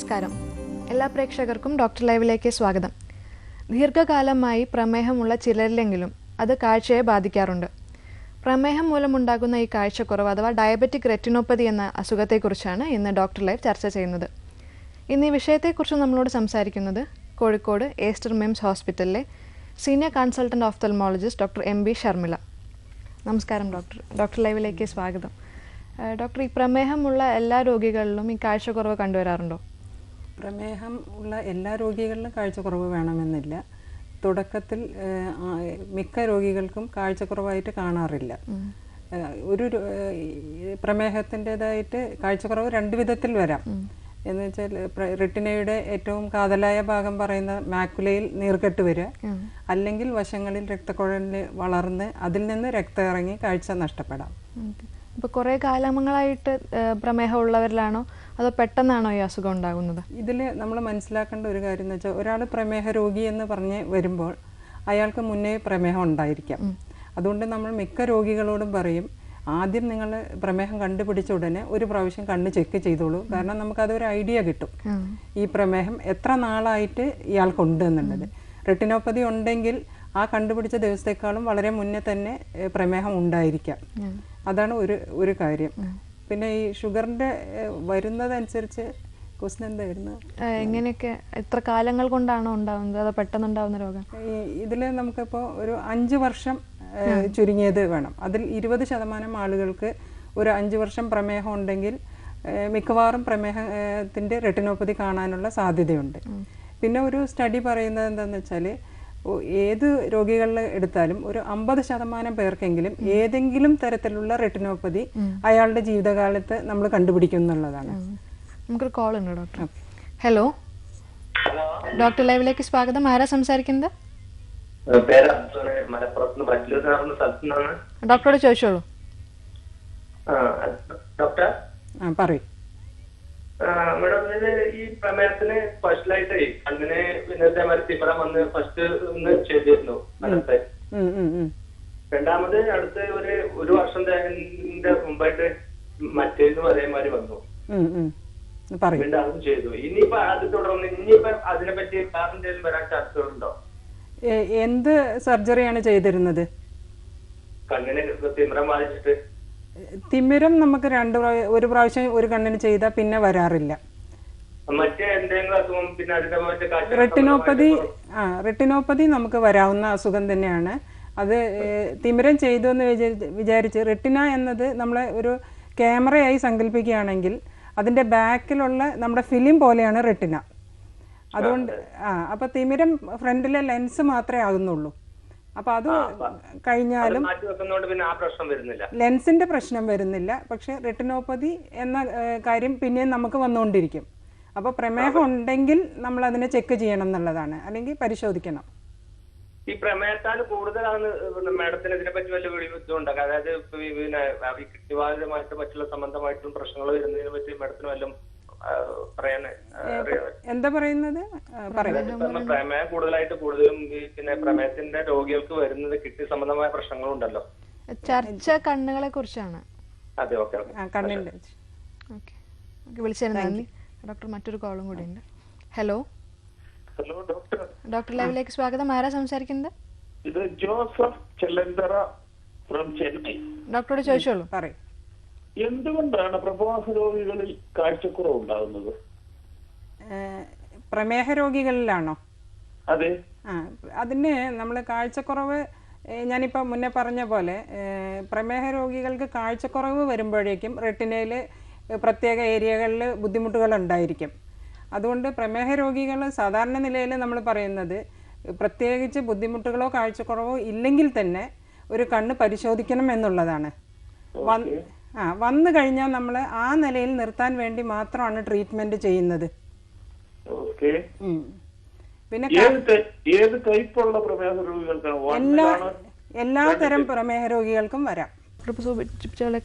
നമസ്കാരം. എല്ലാ പ്രേക്ഷകർക്കും ഡോക്ടർ ലൈവിലേക്ക് സ്വാഗതം. ദീർഘകാലമായി പ്രമേഹമുള്ള ചിലരിലെങ്കിലും അത് കാഴ്ചയെ ബാധിക്കാറുണ്ട്. പ്രമേഹം മൂലമുണ്ടാകുന്ന ഈ കാഴ്ചക്കുറവ് അഥവാ ഡയബറ്റിക് റെറ്റിനോപ്പതി എന്ന അസുഖത്തെക്കുറിച്ചാണ് ഇന്ന് ഡോക്ടർ ലൈവ് ചർച്ച ചെയ്യുന്നത്. ഇന്ന് ഈ വിഷയത്തെക്കുറിച്ച് നമ്മളോട് സംസാരിക്കുന്നത് കോഴിക്കോട് ഏസ്റ്റർ മിംസ് ഹോസ്പിറ്റലിലെ senior consultant ophthalmologist doctor M B Sharmila നമസ്കാരം ഡോക്ടർ. ഡോക്ടർ ലൈവിലേക്ക് സ്വാഗതം. ഡോക്ടർ ഈ പ്രമേഹമുള്ള എല്ലാ രോഗികളിലും ഈ കാഴ്ചക്കുറവ് കണ്ടുവരാറുണ്ടോ? പ്രമേഹം ഉള്ള എല്ലാ രോഗികളിലും കാഴ്ചക്കുറവ് വേണമെന്നില്ല. തുടക്കത്തിൽ മിക്ക രോഗികൾക്കും കാഴ്ചക്കുറവായിട്ട് കാണാറില്ല. ഒരു പ്രമേഹത്തിന്റെതായിട്ട് കാഴ്ചക്കുറവ് രണ്ട് വിധത്തിൽ വരാം. എന്ന് വെച്ചാൽ റിട്ടിനയുടെ ഏറ്റവും കാതലായ ഭാഗം പറയുന്ന മാക്കുലയിൽ നീർക്കെട്ട് വരിക. അല്ലെങ്കിൽ വശങ്ങളിൽ രക്തക്കുഴലിൽ വളർന്ന് അതിൽ നിന്ന് രക്തം ഇറങ്ങി കാഴ്ച നഷ്ടപ്പെടാം. ഇപ്പോൾ കുറേ കാലങ്ങളായിട്ട് പ്രമേഹം പ്രമേഹമുള്ളവരിലാണോ അതോ പെട്ടെന്നാണോ ഈ അസുഖം ഉണ്ടാകുന്നത്? ഇതിൽ നമ്മൾ മനസ്സിലാക്കേണ്ട ഒരു കാര്യം എന്ന് വെച്ചാൽ ഒരാൾ പ്രമേഹ രോഗി എന്ന് പറഞ്ഞ് വരുമ്പോൾ അയാൾക്ക് മുന്നേ പ്രമേഹം ഉണ്ടായിരിക്കാം. അതുകൊണ്ട് നമ്മൾ മിക്ക രോഗികളോടും പറയും ആദ്യം നിങ്ങൾ പ്രമേഹം കണ്ടുപിടിച്ച ഉടനെ ഒരു പ്രാവശ്യം കണ്ണ് ചെക്ക് ചെയ്തോളൂ. കാരണം നമുക്കതൊരു ഐഡിയ കിട്ടും. ഈ പ്രമേഹം എത്ര നാളായിട്ട് ഇയാൾക്കുണ്ട് എന്നുള്ളത്. റെട്ടിനോപ്പതി ഉണ്ടെങ്കിൽ ആ കണ്ടുപിടിച്ച ദിവസത്തെക്കാളും വളരെ മുന്നേ തന്നെ പ്രമേഹം ഉണ്ടായിരിക്കാം. അതാണ് ഒരു ഒരു കാര്യം. പിന്നെ ഈ ഷുഗറിന്റെ വരുന്നതനുസരിച്ച് ക്വസ്റ്റൻ എന്തായിരുന്നു വരുന്നത്? എങ്ങനെയൊക്കെ എത്ര കാലങ്ങൾ കൊണ്ടാണോ ഉണ്ടാവുന്നത്? അതോ പെട്ടെന്നുണ്ടാകുന്ന രോഗം? ഇതിൽ ഇതിൽ നമുക്കിപ്പോൾ ഒരു അഞ്ച് വർഷം ചുരുങ്ങിയത് വേണം. അതിൽ ഇരുപത് ശതമാനം ആളുകൾക്ക് ഒരു അഞ്ച് വർഷം പ്രമേഹം ഉണ്ടെങ്കിൽ മിക്കവാറും പ്രമേഹത്തിന്റെ റെട്ടിനോപ്പതി കാണാനുള്ള സാധ്യതയുണ്ട്. പിന്നെ ഒരു സ്റ്റഡി പറയുന്നത് എന്താണെന്ന് വെച്ചാൽ ഏത് രോഗികളിൽ എടുത്താലും ഒരു അമ്പത് ശതമാനം പേർക്കെങ്കിലും ഏതെങ്കിലും തരത്തിലുള്ള റെട്ടിനോപ്പതി അയാളുടെ ജീവിതകാലത്ത് നമ്മൾ കണ്ടുപിടിക്കും എന്നുള്ളതാണ്. നമുക്കൊരു കോൾ ഉണ്ട് ഡോക്ടർ ഹലോ ഡോക്ടർ ലൈവിലേക്ക് സ്വാഗതം. ആരാ സംസാരിക്കുന്നത്? ഡോക്ടറോട് ചോദിച്ചോളൂ. ആ, ഡോക്ടർ? ആ പറയും. ആ, മേഡം ഇത് ഈ പ്രമേയത്തിന് സ്പെഷ്യലായിട്ട് കണ്ണിന് ഇന്നത്തെ ഇതേമാതിരി ഇവിടെ വന്ന് ഫസ്റ്റ് ഒന്ന് ചെയ്തിരുന്നു. മനസ്സ്. രണ്ടാമത് അടുത്ത് ഒരു ഒരു വർഷം ന്റെ മുമ്പായിട്ട് മറ്റേതും അതേമാതിരി വന്നു. വീണ്ടും അതും ചെയ്തു. ഇനിയിപ്പോ അത് തുടർന്ന് ഇനിയിപ്പോ അതിനെ പറ്റി വേറെ എന്തെങ്കിലും വരാൻ ചർച്ചകളുണ്ടോ എന്ത് സർജറിയാണ് ചെയ്തിരുന്നത്? കണ്ണിന് തിമ്രം ബാധിച്ചിട്ട് തിമിരം നമുക്ക് രണ്ട് ഒരു പ്രാവശ്യം ഒരു കണ്ണിന് ചെയ്താൽ പിന്നെ വരാറില്ല. റെട്ടിനോപ്പതി ആ റെട്ടിനോപ്പതി നമുക്ക് വരാവുന്ന അസുഖം തന്നെയാണ്. അത് തിമിരം ചെയ്തു എന്ന് വിചാരിച്ച് വിചാരിച്ച് റെട്ടിന എന്നത് നമ്മളെ ഒരു ക്യാമറയായി സങ്കല്പിക്കുകയാണെങ്കിൽ അതിന്റെ ബാക്കിലുള്ള നമ്മുടെ ഫിലിം പോലെയാണ് റെട്ടിന അതുകൊണ്ട് ആ അപ്പോൾ തിമിരം ഫ്രണ്ടിലെ ലെൻസ് മാത്രമേ ആകുന്നുള്ളൂ. അപ്പോൾ അത് കഴിഞ്ഞാലും മാറ്റി വെക്കുന്നതുകൊണ്ട് പിന്നെ ആ പ്രശ്നം വരുന്നില്ല. ലെൻസിന്റെ പ്രശ്നം വരുന്നില്ല. പക്ഷെ റെട്ടിനോപ്പതി എന്ന കാര്യം പിന്നെയും നമുക്ക് വന്നുകൊണ്ടിരിക്കും അപ്പോൾ പ്രമേഹം ഉണ്ടെങ്കിൽ നമ്മൾ അതിനെ ചെക്ക് ചെയ്യണം എന്നുള്ളതാണ്. അല്ലെങ്കിൽ പരിശോധിക്കണം. ഈ പ്രമേഹത്താൽ കൂടുതലാണ് മാഡത്തിന് ഇതിനെ പറ്റി വല്ല ഇതുണ്ടോ? അതായത് പിന്നെ കിട്ടിവാദമായിട്ട് മറ്റുള്ള സംബന്ധമായിട്ടും പ്രശ്നങ്ങൾ വരുന്നതിനെ പറ്റി മാഡത്തിന് വല്ലതും എന്താ പറയുന്നത്? പ്രമേയം കൂടുതലായിട്ട് കൂടുതലും പിന്നെ പ്രമേയത്തിന്റെ രോഗികൾക്ക് വരുന്നത് കിഡ്നി സംബന്ധമായ പ്രശ്നങ്ങളുണ്ടല്ലോ. ചർച്ച കണ്ണുകളെ കുറിച്ചാണ്. അതെ ഓക്കെ ഓക്കെ. വിളിച്ചതിന് നന്ദി ഡോക്ടർ മറ്റൊരു കോളും കൂടി ഉണ്ട്. ഹലോ? Hello doctor. ഡോക്ടർ ലൈവിലേക്ക് സ്വാഗതം. ആരാ സംസാരിക്കുന്നത്? ഇത് ജോസഫ് ചെല്ലന്തറ ഫ്രം ചെന്നൈ. ഡോക്ടറോട് ചോദിച്ചോളൂ. പറയും. എന്തുകൊണ്ടാണ് പ്രഭാസ രോഗികളിൽ കാഴ്ചക്കുറവ് ഉണ്ടാകുന്നത് പ്രമേഹ രോഗികളിലാണോ? അതെ. ആ അതിന് നമ്മൾ കാഴ്ചക്കുറവ് ഞാനിപ്പോൾ മുന്നേ പറഞ്ഞ പോലെ പ്രമേഹ രോഗികൾക്ക് കാഴ്ചക്കുറവ് വരുമ്പോഴേക്കും റെട്ടിനയിൽ പ്രത്യേക ഏരിയകളിൽ ബുദ്ധിമുട്ടുകൾ ഉണ്ടായിരിക്കും അതുകൊണ്ട് പ്രമേഹ രോഗികൾ സാധാരണ നിലയിൽ നമ്മൾ പറയുന്നത് പ്രത്യേകിച്ച് ബുദ്ധിമുട്ടുകളോ കാഴ്ചക്കുറവോ ഇല്ലെങ്കിൽ തന്നെ ഒരു കണ്ണ് പരിശോധിക്കണം എന്നുള്ളതാണ്. ആ വന്നു കഴിഞ്ഞാൽ നമ്മൾ ആ നിലയിൽ നിർത്താൻ വേണ്ടി മാത്രമാണ് ട്രീറ്റ്മെന്റ് ചെയ്യുന്നത്. ഓക്കെ പിന്നെ ഏത് ഏത് ടൈപ്പുള്ള പ്രമേഹ രോഗികൾക്കാണ് എല്ലാ എല്ലാ തരം പ്രമേഹ രോഗികൾക്കും വരാം.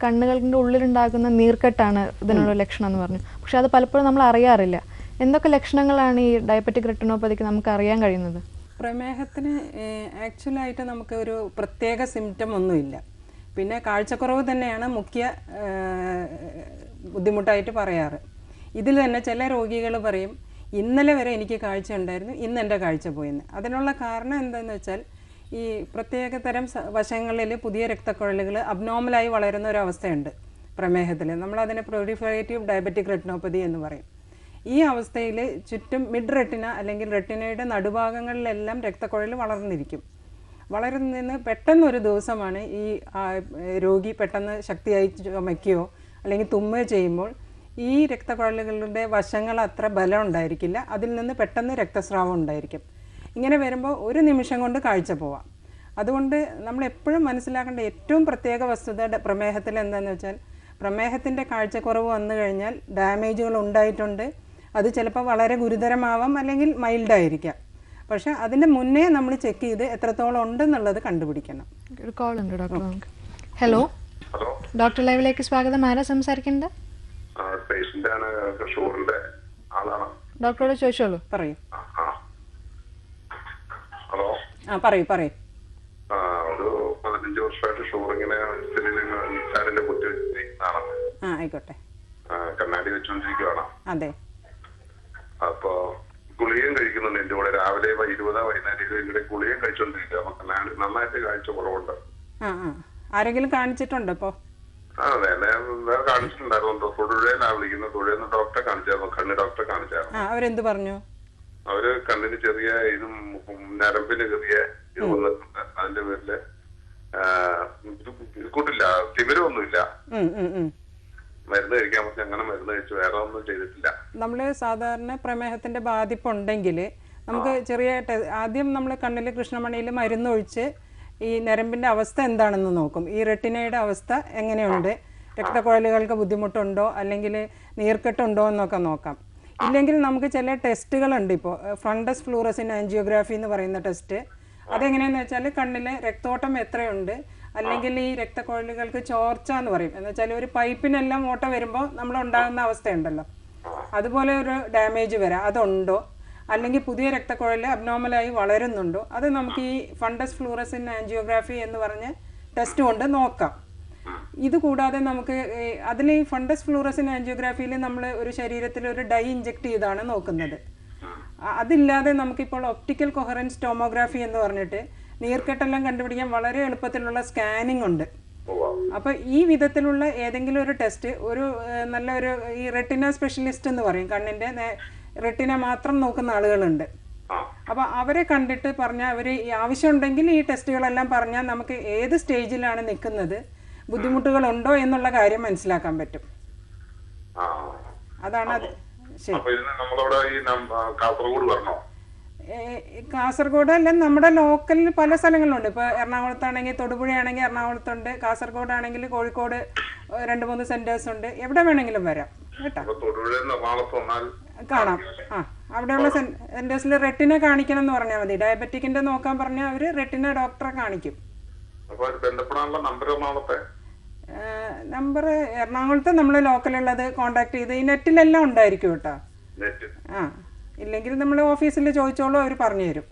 കണ്ണുകളുടെ ഉള്ളിലുണ്ടാകുന്ന നീർക്കെട്ടാണ് ഇതിനുള്ള ലക്ഷണം എന്ന് പറഞ്ഞു. പക്ഷെ അത് പലപ്പോഴും നമ്മൾ അറിയാറില്ല. എന്തൊക്കെ ലക്ഷണങ്ങളാണ് ഈ ഡയബറ്റിക് റെട്ടിനോപ്പതിക്ക് നമുക്ക് അറിയാൻ കഴിയുന്നത്? പ്രമേഹത്തിന് ആക്ച്വലായിട്ട് നമുക്ക് ഒരു പ്രത്യേക സിംറ്റം ഒന്നുമില്ല. പിന്നെ കാഴ്ചക്കുറവ് തന്നെയാണ് മുഖ്യ ബുദ്ധിമുട്ടായിട്ട് പറയാറ്. ഇതിൽ തന്നെ ചില രോഗികൾ പറയും ഇന്നലെ വരെ എനിക്ക് കാഴ്ച ഉണ്ടായിരുന്നു ഇന്ന് എന്റെ കാഴ്ച പോയെന്ന്. അതിനുള്ള കാരണം എന്താണെന്ന് വെച്ചാൽ ഈ പ്രത്യേക തരം വശങ്ങളിൽ പുതിയ രക്തക്കുഴലുകൾ അബ്നോർമലായി വളരുന്ന ഒരു അവസ്ഥയുണ്ട് പ്രമേഹത്തിൽ. നമ്മളതിനെ പ്രൊഡിഫറേറ്റീവ് ഡയബറ്റിക് റെറ്റിനോപ്പതി എന്ന് പറയും. ഈ അവസ്ഥയിൽ ചുറ്റും മിഡ് റെട്ടിന അല്ലെങ്കിൽ റെട്ടിനയുടെ നടുഭാഗങ്ങളിലെല്ലാം രക്തക്കുഴൽ വളർന്നിരിക്കും. വളരുന്ന നിന്ന് പെട്ടെന്ന് ഒരു ദിവസമാണ് ഈ രോഗി പെട്ടെന്ന് ശക്തിയായി ചുമയ്ക്കുകയോ അല്ലെങ്കിൽ തുമ്മുകയോ ചെയ്യുമ്പോൾ ഈ രക്തക്കുഴലുകളുടെ വശങ്ങൾ അത്ര ബലം ഉണ്ടായിരിക്കില്ല. അതിൽ നിന്ന് പെട്ടെന്ന് രക്തസ്രാവം ഉണ്ടായിരിക്കും. ഇങ്ങനെ വരുമ്പോൾ ഒരു നിമിഷം കൊണ്ട് കാഴ്ച പോവാം. അതുകൊണ്ട് നമ്മൾ എപ്പോഴും മനസ്സിലാക്കേണ്ട ഏറ്റവും പ്രത്യേക വസ്തുത പ്രമേഹത്തിൽ എന്താണെന്ന് വെച്ചാൽ പ്രമേഹത്തിന്റെ കാഴ്ചക്കുറവ് വന്നു കഴിഞ്ഞാൽ ഡാമേജുകൾ ഉണ്ടായിട്ടുണ്ട്. അത് ചിലപ്പോൾ വളരെ ഗുരുതരമാവാം അല്ലെങ്കിൽ മൈൽഡായിരിക്കാം. പക്ഷെ അതിന്റെ മുന്നേ നമ്മൾ ചെക്ക് ചെയ്ത് എത്രത്തോളം ഉണ്ടെന്നുള്ളത് കണ്ടുപിടിക്കണം. ഒരു കോൾ ഉണ്ട് ഡോക്ടർ ഹലോ ഹലോ ഡോക്ടർ ലൈവിലേക്ക് സ്വാഗതം. ആരാ ആളാണ്. ഡോക്ടറോട് ചോദിച്ചോളൂ. പറയൂ. ഹലോ ആ. പറയൂ പറയൂ. ആ ഒരു പതിനഞ്ച് വർഷമായിട്ട് ഷുഗർ ഇങ്ങനെ ചാടിന്റെ കുത്തി വെച്ചിരിക്കുന്നതാണ് ആ ആയിക്കോട്ടെ. കണ്ണാടി വെച്ചുകൊണ്ടിരിക്കുകയാണ് അതെ. അപ്പൊ ഗുളികയും കഴിക്കുന്നുണ്ട് എന്റെ കൂടെ. രാവിലെ ഇരുപതാ വൈകുന്നേരം ഇവിടെ ഗുളികയും കഴിച്ചോണ്ടിരിക്കുക നമുക്ക് നന്നായിട്ട് കാഴ്ച കുറവുണ്ട്. ആരെങ്കിലും കാണിച്ചിട്ടുണ്ടോ ഇപ്പോ? അതെ അതെ വേറെ കാണിച്ചിട്ടുണ്ടായിരുന്നു. തൊടുപുഴയിലാണ് വിളിക്കുന്നത്. തൊഴിലെന്ന് ഡോക്ടറെ കാണിച്ചായിരുന്നു. കണ്ണ് ഡോക്ടറെ കാണിച്ചായിരുന്നു. അവരെന്ത് പറഞ്ഞു? അവർ കണ്ണിന് ചെറിയ ഇതും നരമ്പിന് ചെറിയ ഇത് വന്നിട്ടുണ്ട്. അതിന്റെ പേരിൽ കൂട്ടില്ല. തിമിരമൊന്നുമില്ല. മരുന്ന് കഴിക്കാൻ പക്ഷെ അങ്ങനെ മരുന്ന് കഴിച്ചു വേറെ ഒന്നും ചെയ്തിട്ടില്ല. നമ്മൾ സാധാരണ പ്രമേഹത്തിന്റെ ബാധിപ്പുണ്ടെങ്കിൽ നമുക്ക് ചെറിയ ആദ്യം ആദ്യം നമ്മൾ കണ്ണിൽ കൃഷ്ണമണിയിൽ മരുന്നൊഴിച്ച് ഈ നരമ്പിന്റെ അവസ്ഥ എന്താണെന്ന് നോക്കും. ഈ റെട്ടിനയുടെ അവസ്ഥ എങ്ങനെയുണ്ട്? രക്തക്കുഴലുകൾക്ക് ബുദ്ധിമുട്ടുണ്ടോ? അല്ലെങ്കിൽ നീർക്കെട്ടുണ്ടോ എന്നൊക്കെ നോക്കാം. ഇല്ലെങ്കിൽ നമുക്ക് ചില ടെസ്റ്റുകളുണ്ട് ഇപ്പോൾ ഫ്രണ്ടസ് ഫ്ലൂറസിൻ ആൻജിയോഗ്രാഫി എന്ന് പറയുന്ന ടെസ്റ്റ്. അതെങ്ങനെയാന്ന് വെച്ചാൽ കണ്ണിലെ രക്തോട്ടം എത്രയുണ്ട്? അല്ലെങ്കിൽ ഈ രക്തക്കുഴലുകൾക്ക് ചോർച്ച എന്ന് പറയും. എന്ന് വെച്ചാൽ ഒരു പൈപ്പിനെല്ലാം ഓട്ട വരുമ്പോൾ നമ്മൾ ഉണ്ടാകുന്ന അവസ്ഥയുണ്ടല്ലോ. അതുപോലെ ഒരു ഡാമേജ് വരാം. അതുണ്ടോ? അല്ലെങ്കിൽ പുതിയ രക്തക്കുഴൽ അബ്നോർമലായി വളരുന്നുണ്ടോ? അത് നമുക്ക് ഈ ഫണ്ടസ് ഫ്ലൂറസിൻ ആൻജിയോഗ്രാഫി എന്ന് പറഞ്ഞ ടെസ്റ്റ് കൊണ്ട് നോക്കാം. ഇത് കൂടാതെ നമുക്ക് അതിൽ ഈ ഫണ്ടസ് ഫ്ലൂറസിൻ ആൻജിയോഗ്രാഫിയിൽ നമ്മൾ ഒരു ശരീരത്തിൽ ഒരു ഡൈ ഇഞ്ചെക്ട് ചെയ്താണ് നോക്കുന്നത്. അതില്ലാതെ നമുക്കിപ്പോൾ ഒപ്റ്റിക്കൽ കൊഹറൻസ് ടോമോഗ്രാഫി എന്ന് പറഞ്ഞിട്ട് നീർക്കെട്ടെല്ലാം കണ്ടുപിടിക്കാൻ വളരെ എളുപ്പത്തിലുള്ള സ്കാനിങ് ഉണ്ട്. അപ്പൊ അപ്പോൾ ഈ വിധത്തിലുള്ള ഏതെങ്കിലും ഒരു ടെസ്റ്റ് ഒരു നല്ല ഒരു ഈ റെട്ടിന സ്പെഷ്യലിസ്റ്റ് എന്ന് പറയും. കണ്ണിന്റെ റെട്ടിന മാത്രം നോക്കുന്ന ആളുകളുണ്ട്. അപ്പൊ അവരെ കണ്ടിട്ട് പറഞ്ഞാൽ അവർ ആവശ്യമുണ്ടെങ്കിൽ ഈ ടെസ്റ്റുകളെല്ലാം പറഞ്ഞാൽ നമുക്ക് ഏത് സ്റ്റേജിലാണ് നിൽക്കുന്നത് ബുദ്ധിമുട്ടുകൾ ഉണ്ടോ എന്നുള്ള കാര്യം മനസ്സിലാക്കാൻ പറ്റും. അതാണ് അത്. ശരി. കാസർഗോഡ് വരണോ? കാസർഗോഡ് അല്ല നമ്മുടെ ലോക്കലിൽ പല സ്ഥലങ്ങളുണ്ട് ഇപ്പോൾ എറണാകുളത്താണെങ്കിൽ തൊടുപുഴയാണെങ്കിൽ എറണാകുളത്തുണ്ട് കാസർഗോഡ് ആണെങ്കിൽ കോഴിക്കോട് രണ്ട് മൂന്ന് സെന്റേഴ്സ് ഉണ്ട്. എവിടെ വേണമെങ്കിലും വരാം കേട്ടോ? കാണാം. ആ അവിടെയുള്ള സെന്റേഴ്സിൽ റെട്ടിന കാണിക്കണം എന്ന് പറഞ്ഞാൽ മതി. ഡയബറ്റിക്കിന്റെ നോക്കാൻ പറഞ്ഞാൽ അവർ റെട്ടിന ഡോക്ടറെ കാണിക്കും. നമ്പർ എറണാകുളത്തെ നമ്മൾ ലോക്കലുള്ളത് കോണ്ടാക്ട് ചെയ്ത് ഈ നെറ്റിലെല്ലാം ഉണ്ടായിരിക്കും കേട്ടോ. നെറ്റ് ആ. ഇല്ലെങ്കിൽ നമ്മൾ ഓഫീസിൽ ചോദിച്ചോളൂ അവർ പറഞ്ഞു തരും.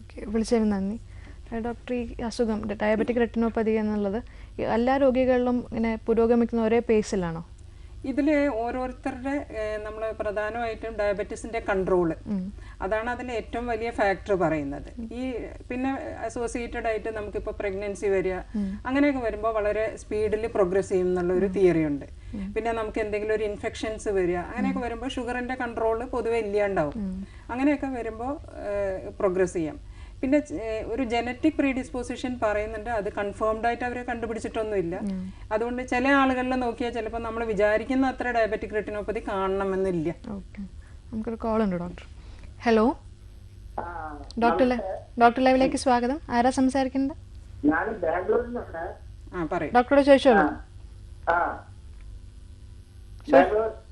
ഓക്കെ വിളിച്ചതിന് നന്ദി. ഡോക്ടർ ഈ അസുഖം ഡയബറ്റിക് റെറ്റിനോപ്പതി എന്നുള്ളത് എല്ലാ രോഗികളിലും ഇങ്ങനെ പുരോഗമിക്കുന്ന ഒരേ പേസിലാണോ ഇതിൽ ഓരോരുത്തരുടെ നമ്മൾ പ്രധാനമായിട്ടും ഡയബറ്റീസിന്റെ കൺട്രോൾ. അതാണ് അതിന്റെ ഏറ്റവും വലിയ ഫാക്ടർ പറയുന്നത്. ഈ പിന്നെ അസോസിയേറ്റഡ് ആയിട്ട് നമുക്കിപ്പോൾ പ്രഗ്നൻസി വരിക അങ്ങനെയൊക്കെ വരുമ്പോൾ വളരെ സ്പീഡിൽ പ്രോഗ്രസ് ചെയ്യും എന്നുള്ള ഒരു തിയറി ഉണ്ട് പിന്നെ നമുക്ക് എന്തെങ്കിലും ഒരു ഇൻഫെക്ഷൻസ് വരിക. അങ്ങനെയൊക്കെ വരുമ്പോൾ ഷുഗറിന്റെ കൺട്രോൾ പൊതുവെ ഇല്ലാണ്ടാവും. അങ്ങനെയൊക്കെ വരുമ്പോൾ പ്രോഗ്രസ് ചെയ്യാം. പിന്നെ ഒരു ജനറ്റിക് പ്രീഡിസ്പോസിഷൻ പറയുന്നുണ്ട്. അത് കൺഫേംഡ് ആയിട്ട് അവർ കണ്ടുപിടിച്ചിട്ടൊന്നുമില്ല. അതുകൊണ്ട് ചില ആളുകളിൽ നോക്കിയാൽ ചിലപ്പോൾ നമ്മൾ വിചാരിക്കുന്ന അത്ര ഡയബറ്റിക് റെറ്റിനോപ്പതി കാണണമെന്നില്ല. ഓക്കെ. നമുക്കൊരു കോൾ ഉണ്ട് ഡോക്ടർ ഹലോ ഡോക്ടർ ഡോക്ടർ ലൈവിലേക്ക് സ്വാഗതം. ആരാ സംസാരിക്കുന്നത്? ഞാൻ ബാംഗ്ലൂരിൽ നിന്നാണ്. ആ പറയും. ഡോക്ടറോട് ചോദിച്ചോളൂ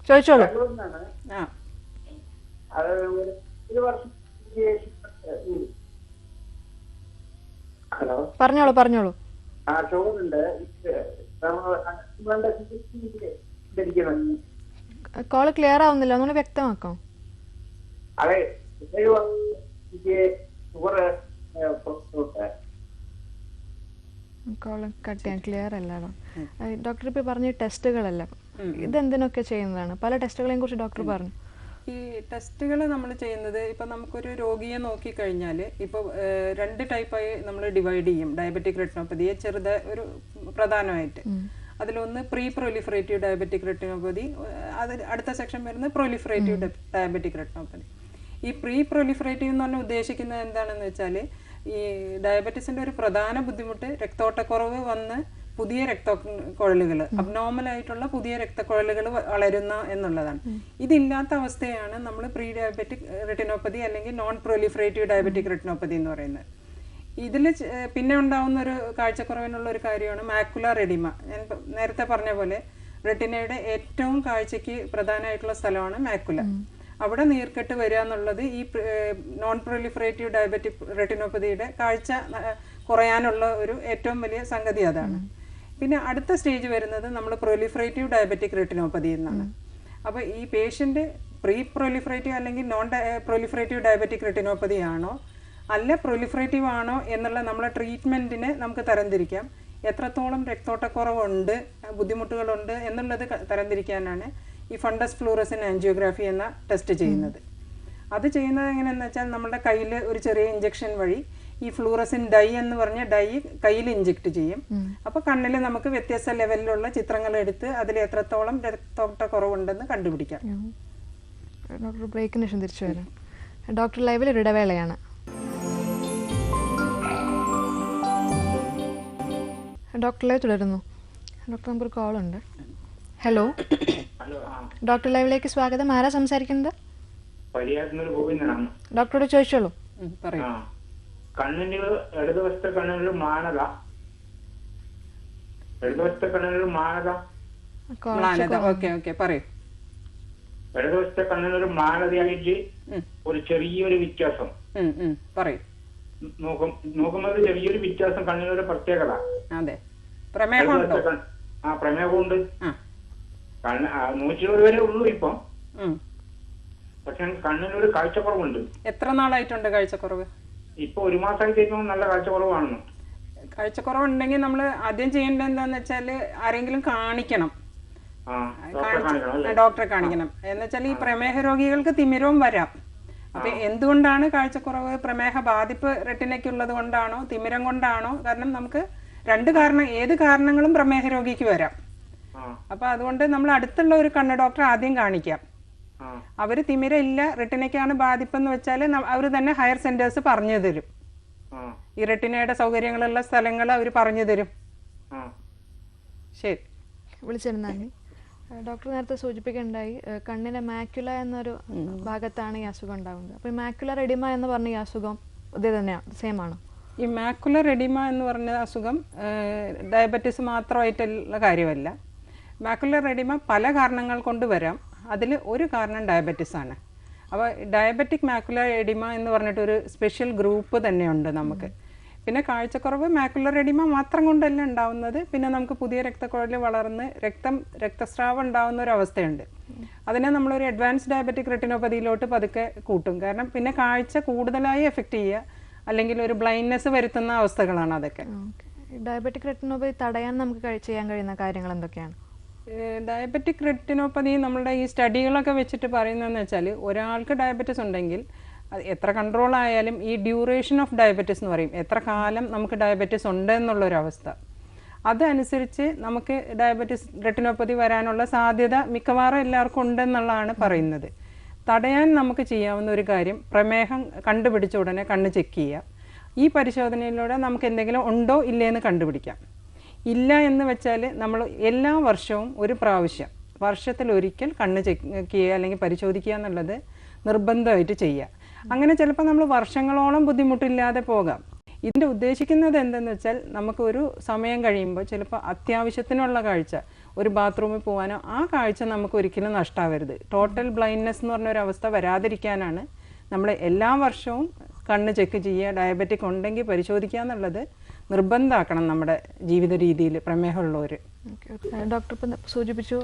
ചോദിച്ചോളൂ. ആ. ഹലോ? പറഞ്ഞോളൂ പറഞ്ഞോളൂ. ആ കോൾ ക്ലിയർ ആവുന്നില്ല. ഒന്നുകൂടെ വ്യക്തമാക്കോ? അതെ കോൾ കട്ട് ചെയ്യാൻ ക്ലിയർ അല്ലാടോ ഡോക്ടർ ഇപ്പൊ പറഞ്ഞ ടെസ്റ്റുകളല്ല. ഇതെന്തിനൊക്കെ ചെയ്യുന്നതാണ്? പല ടെസ്റ്റുകളെയും കുറിച്ച് ഡോക്ടർ പറഞ്ഞു. ഈ ടെസ്റ്റുകൾ നമ്മൾ ചെയ്യുന്നത് ഇപ്പം നമുക്കൊരു രോഗിയെ നോക്കിക്കഴിഞ്ഞാൽ ഇപ്പോൾ രണ്ട് ടൈപ്പായി നമ്മൾ ഡിവൈഡ് ചെയ്യും. ഡയബറ്റിക് റെറ്റിനോപ്പതിയെ ചെറുത് ഒരു പ്രധാനമായിട്ട്. അതിലൊന്ന് പ്രീ പ്രൊലിഫറേറ്റീവ് ഡയബറ്റിക് റെറ്റിനോപ്പതി അത് അടുത്ത സെക്ഷൻ വരുന്നത് പ്രൊലിഫറേറ്റീവ് ഡയബറ്റിക് റെറ്റിനോപ്പതി. ഈ പ്രീ പ്രൊലിഫറേറ്റീവ് എന്ന് പറഞ്ഞാൽ ഉദ്ദേശിക്കുന്നത് എന്താണെന്ന് വെച്ചാൽ ഈ ഡയബറ്റീസിന്റെ ഒരു പ്രധാന ബുദ്ധിമുട്ട് രക്തോട്ടക്കുറവ് വന്ന് പുതിയ രക്തക്കുഴലുകൾ അബ്നോർമൽ ആയിട്ടുള്ള പുതിയ രക്തക്കുഴലുകൾ വളരുന്ന എന്നുള്ളതാണ്. ഇതില്ലാത്ത അവസ്ഥയാണ് നമ്മൾ പ്രീ ഡയബറ്റിക് റെറ്റിനോപ്പതി അല്ലെങ്കിൽ നോൺ പ്രൊലിഫറേറ്റീവ് ഡയബറ്റിക് റെറ്റിനോപ്പതി എന്ന് പറയുന്നത്. ഇതിൽ പിന്നെ ഉണ്ടാവുന്ന ഒരു കാഴ്ചക്കുറവിനുള്ള ഒരു കാര്യമാണ് മാക്കുല റെഡിമ ഞാൻ നേരത്തെ പറഞ്ഞ പോലെ റെറ്റിനയുടെ ഏറ്റവും കാഴ്ചയ്ക്ക് പ്രധാനമായിട്ടുള്ള സ്ഥലമാണ് മാക്കുല അവിടെ നീർക്കെട്ട് വരിക എന്നുള്ളത് ഈ നോൺ പ്രൊലിഫറേറ്റീവ് ഡയബറ്റിക് റെറ്റിനോപ്പതിയുടെ കാഴ്ച കുറയാനുള്ള ഒരു ഏറ്റവും വലിയ സംഗതി അതാണ്. പിന്നെ അടുത്ത സ്റ്റേജ് വരുന്നത് നമ്മൾ പ്രൊലിഫറേറ്റീവ് ഡയബറ്റിക് റെറ്റിനോപ്പതി എന്നാണ്. അപ്പോൾ ഈ പേഷ്യന്റ് പ്രീ പ്രൊലിഫറേറ്റീവ് അല്ലെങ്കിൽ നോൺ പ്രൊലിഫറേറ്റീവ് ഡയബറ്റിക് റെറ്റിനോപ്പതി ആണോ അല്ല പ്രൊലിഫറേറ്റീവ് ആണോ എന്നുള്ള നമ്മളെ ട്രീറ്റ്മെന്റിനെ നമുക്ക് തരംതിരിക്കാം. എത്രത്തോളം രക്തോട്ടക്കുറവുണ്ട് ബുദ്ധിമുട്ടുകളുണ്ട് എന്നുള്ളത് തരംതിരിക്കാനാണ് ഈ ഫണ്ടസ് ഫ്ലൂറസിൻ ആൻജിയോഗ്രാഫി എന്ന ടെസ്റ്റ് ചെയ്യുന്നത്. അത് ചെയ്യുന്നത് എങ്ങനെയാണെന്ന് വെച്ചാൽ നമ്മുടെ കയ്യിൽ ഒരു ചെറിയ ഇഞ്ചക്ഷൻ വഴി ഈ ഫ്ലൂറസിൻ ഡൈ എന്ന് പറഞ്ഞ ഡൈ കയ്യിൽ ഇഞ്ചെക്ട് ചെയ്യും. അപ്പോൾ കണ്ണിൽ നമുക്ക് വ്യത്യസ്ത ലെവലിലുള്ള ചിത്രങ്ങൾ എടുത്ത് അതിൽ എത്രത്തോളം രക്തോട്ട കുറവുണ്ടെന്ന് കണ്ടുപിടിക്കാം. ഡോക്ടർ ബ്രേക്കിന് ശേഷം തിരിച്ചു വരാം. ഡോക്ടർ ലൈവിൽ ഒരു ഇടവേളയാണ്. ഡോക്ടർ ലൈവ് തുടരുന്നു. ഡോക്ടർ നമുക്കൊരു കോൾ ഉണ്ട് ഹലോ ഡോക്ടർ ലൈവിലേക്ക് സ്വാഗതം. ആരാ സംസാരിക്കുന്നത്? ഡോക്ടറോട് ചോദിച്ചോളൂ. പറയൂ. ആ. കണ്ണിന് ഇടതുവശത്തെ കണ്ണിനൊരു മാനത. ഇടതുവശത്തെ കണ്ണിനൊരു മാനത. മാനത. ഓക്കെ ഓക്കെ പറയൂ. ഇടതുവശത്തെ കണ്ണിനൊരു മാനതയായിട്ട് ഒരു ചെറിയൊരു വ്യത്യാസം. പറയൂ. നോക്കും നോക്കുമ്പോൾ ചെറിയൊരു വ്യത്യാസം കണ്ണിനൊരു പ്രത്യേകത. അതെ. പ്രമേഹമുണ്ടോ ആ പ്രമേഹമുണ്ട് കണ്ണ് നൂറ്റിരുപത് നൂറ്റി ഇരുപത് വരെ ഉള്ളൂ ഇപ്പം. പക്ഷെ കണ്ണിനൊരു കാഴ്ചക്കുറവുണ്ട്. എത്ര നാളായിട്ടുണ്ട് കാഴ്ചക്കുറവ്? ഇപ്പൊ ഒരു മാസമായി കഴിക്കുമ്പോൾ നല്ല കാഴ്ചക്കുറവാണെന്ന്. കാഴ്ചക്കുറവുണ്ടെങ്കിൽ നമ്മൾ ആദ്യം ചെയ്യേണ്ടത് എന്താന്ന് വെച്ചാൽ ആരെങ്കിലും കാണിക്കണം. ഡോക്ടറെ കാണിക്കണം എന്ന് വെച്ചാൽ ഈ പ്രമേഹ രോഗികൾക്ക് തിമിരവും വരാം. അപ്പൊ എന്തുകൊണ്ടാണ് കാഴ്ചക്കുറവ് പ്രമേഹ ബാധിപ്പ് റെട്ടിനയ്ക്കുള്ളത് കൊണ്ടാണോ തിമിരം കൊണ്ടാണോ? കാരണം നമുക്ക് രണ്ട് കാരണം ഏത് കാരണങ്ങളും പ്രമേഹ രോഗിക്ക് വരാം. അപ്പൊ അതുകൊണ്ട് നമ്മൾ അടുത്തുള്ള ഒരു കണ്ണ് ഡോക്ടറെ ആദ്യം കാണിക്കാം. അവർ തിമിര ഇല്ല റെട്ടിനയ്ക്കാണ് ബാധിപ്പെന്ന് വെച്ചാൽ അവർ തന്നെ ഹയർ സെന്റേഴ്സ് പറഞ്ഞു തരും. ഈ റെട്ടിനയുടെ സൗകര്യങ്ങളുള്ള സ്ഥലങ്ങൾ അവർ പറഞ്ഞു തരും. ശരി. വിളിച്ചിരുന്നു ഡോക്ടർ നേരത്തെ സൂചിപ്പിക്കുകയുണ്ടായി കണ്ണിന്റെ കണ്ണിലെ മാക്യുല എന്നൊരു ഭാഗത്താണ് ഈ അസുഖം ഉണ്ടാകുന്നത് അപ്പോൾ ഈ മാക്യുലർ എഡിമ എന്ന് പറഞ്ഞ ഈ അസുഖം ഇതേ തന്നെയാണ് സെയിം ആണോ? ഈ മാക്യുല റെഡിമ എന്ന് പറഞ്ഞ അസുഖം ഡയബറ്റിസ് മാത്രമായിട്ടുള്ള കാര്യമല്ല. മാക്കുലർ റെഡിമ പല കാരണങ്ങൾ കൊണ്ട് വരാം. അതിൽ ഒരു കാരണം ഡയബറ്റിസ് ആണ്. അപ്പോൾ ഡയബറ്റിക് മാക്കുലർ എഡിമ എന്ന് പറഞ്ഞിട്ടൊരു സ്പെഷ്യൽ ഗ്രൂപ്പ് തന്നെയുണ്ട് നമുക്ക്. പിന്നെ കാഴ്ചക്കുറവ് മാക്കുലർ എഡിമ മാത്രം കൊണ്ടല്ല ഉണ്ടാവുന്നത്. പിന്നെ നമുക്ക് പുതിയ രക്തക്കുഴൽ വളർന്ന് രക്തം രക്തസ്രാവം ഉണ്ടാവുന്ന ഒരു അവസ്ഥയുണ്ട്. അതിനെ നമ്മളൊരു അഡ്വാൻസ് ഡയബറ്റിക് റെറ്റിനോപ്പതിയിലോട്ട് പതുക്കെ കൂട്ടും. കാരണം പിന്നെ കാഴ്ച കൂടുതലായി എഫക്റ്റ് ചെയ്യുക അല്ലെങ്കിൽ ഒരു ബ്ലൈൻഡ്നെസ് വരുത്തുന്ന അവസ്ഥകളാണ് അതൊക്കെ. ഡയബറ്റിക് റെറ്റിനോപ്പതി തടയാൻ നമുക്ക് ചെയ്യാൻ കഴിയുന്ന കാര്യങ്ങൾ എന്തൊക്കെയാണ്? ഡയബറ്റിക് റെറ്റിനോപ്പതി നമ്മളുടെ ഈ സ്റ്റഡികളൊക്കെ വെച്ചിട്ട് പറയുന്നതെന്ന് വെച്ചാൽ ഒരാൾക്ക് ഡയബറ്റിസ് ഉണ്ടെങ്കിൽ അത് എത്ര കൺട്രോൾ ആയാലും ഈ ഡ്യൂറേഷൻ ഓഫ് ഡയബറ്റിസ് എന്ന് പറയും. എത്ര കാലം നമുക്ക് ഡയബറ്റിസ് ഉണ്ട് എന്നുള്ളൊരവസ്ഥ. അതനുസരിച്ച് നമുക്ക് ഡയബറ്റിസ് റെറ്റിനോപ്പതി വരാനുള്ള സാധ്യത മിക്കവാറും എല്ലാവർക്കും ഉണ്ടെന്നുള്ളതാണ് പറയുന്നത്. തടയാൻ നമുക്ക് ചെയ്യാവുന്ന ഒരു കാര്യം പ്രമേഹം കണ്ടുപിടിച്ച ഉടനെ കണ്ണ് ചെക്ക് ചെയ്യുക. ഈ പരിശോധനയിലൂടെ നമുക്ക് എന്തെങ്കിലും ഉണ്ടോ ഇല്ലേ എന്ന് കണ്ടുപിടിക്കാം. ഇല്ല എന്ന് വെച്ചാൽ നമ്മൾ എല്ലാ വർഷവും ഒരു പ്രാവശ്യം വർഷത്തിൽ ഒരിക്കൽ കണ്ണ് ചെക്ക് അല്ലെങ്കിൽ പരിശോധിക്കുക എന്നുള്ളത് നിർബന്ധമായിട്ട് ചെയ്യുക. അങ്ങനെ ചിലപ്പോൾ നമ്മൾ വർഷങ്ങളോളം ബുദ്ധിമുട്ടില്ലാതെ പോകാം. ഇതിന്റെ ഉദ്ദേശിക്കുന്നത് എന്തെന്ന് വെച്ചാൽ നമുക്കൊരു സമയം കഴിയുമ്പോൾ ചിലപ്പോൾ അത്യാവശ്യത്തിനുള്ള കാഴ്ച ഒരു ബാത്റൂമിൽ പോകാനോ ആ കാഴ്ച നമുക്ക് ഒരിക്കലും നഷ്ടാവരുത്. ടോട്ടൽ ബ്ലൈൻഡ്നെസ് എന്ന് പറഞ്ഞ ഒരു അവസ്ഥ വരാതിരിക്കാനാണ് നമ്മൾ എല്ലാ വർഷവും കണ്ണ് ചെക്ക് ചെയ്യുക ഡയബറ്റിക് ഉണ്ടെങ്കിൽ പരിശോധിക്കുക എന്നുള്ളത് നിർബന്ധമാക്കണം നമ്മുടെ ജീവിത രീതിയിൽ പ്രമേഹമുള്ളവർ ഡോക്ടർ ഇപ്പം സൂചിപ്പിച്ചു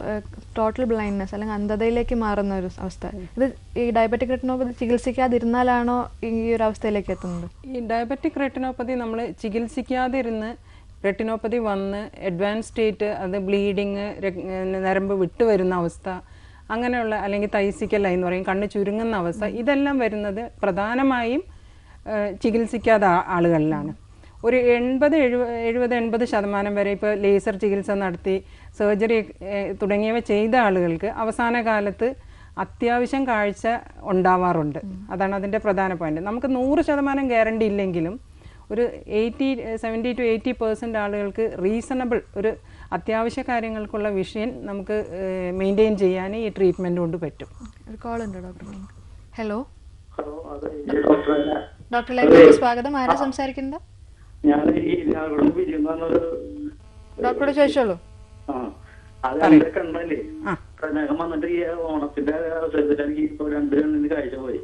ടോട്ടൽ ബ്ലൈൻഡ്നെസ് അല്ലെങ്കിൽ അന്ധതയിലേക്ക് മാറുന്ന ഒരു അവസ്ഥ. ഇത് ഈ ഡയബറ്റിക് റെറ്റിനോപ്പതി ചികിത്സിക്കാതിരുന്നാലാണോ ഈ ഒരു അവസ്ഥയിലേക്ക് എത്തുന്നത്? ഈ ഡയബറ്റിക് റെറ്റിനോപ്പതി നമ്മൾ ചികിത്സിക്കാതെ ഇരുന്ന് റെട്ടിനോപ്പതി വന്ന് അഡ്വാൻസ് സ്റ്റേറ്റ് അത് ബ്ലീഡിങ് നരമ്പ് വിട്ടുവരുന്ന അവസ്ഥ അങ്ങനെയുള്ള അല്ലെങ്കിൽ തൈസിക്കല്ല എന്ന് പറയും കണ്ണ് ചുരുങ്ങുന്ന അവസ്ഥ ഇതെല്ലാം വരുന്നത് പ്രധാനമായും ചികിത്സിക്കാത്ത ആളുകളിലാണ്. ഒരു എൺപത് എഴുപത് എഴുപത് എൺപത് ശതമാനം വരെ ഇപ്പോൾ ലേസർ ചികിത്സ നടത്തി സർജറി തുടങ്ങിയവ ചെയ്ത ആളുകൾക്ക് അവസാന കാലത്ത് അത്യാവശ്യം കാഴ്ച ഉണ്ടാവാറുണ്ട്. അതാണ് അതിന്റെ പ്രധാന പോയിന്റ് നമുക്ക് നൂറ് ശതമാനം ഗ്യാരണ്ടി ഇല്ലെങ്കിലും ഒരു eighty seventy to eighty percent ആളുകൾക്ക് റീസണബിൾ ഒരു അത്യാവശ്യ കാര്യങ്ങൾക്കുള്ള വിഷയം നമുക്ക് മെയിന്റെയിൻ ചെയ്യാൻ ഈ ട്രീറ്റ്മെന്റ് കൊണ്ട് പറ്റും. ഒരു കോൾ ഉണ്ട് ഡോക്ടർ ഹലോ ഡോക്ടർ സ്വാഗതം. ആരാ സംസാരിക്കുന്നത്? ഞാൻ ഈ ഡോക്ടറോട് ചോദിച്ചോളൂ. ആ അത് ആ. പ്രമേഹം വന്നിട്ട് ഈ ഓണത്തിന്റെ അവസരത്തിൽ എനിക്ക് ഇപ്പൊ രണ്ട് കണ്ണിന് കാഴ്ച പോയി.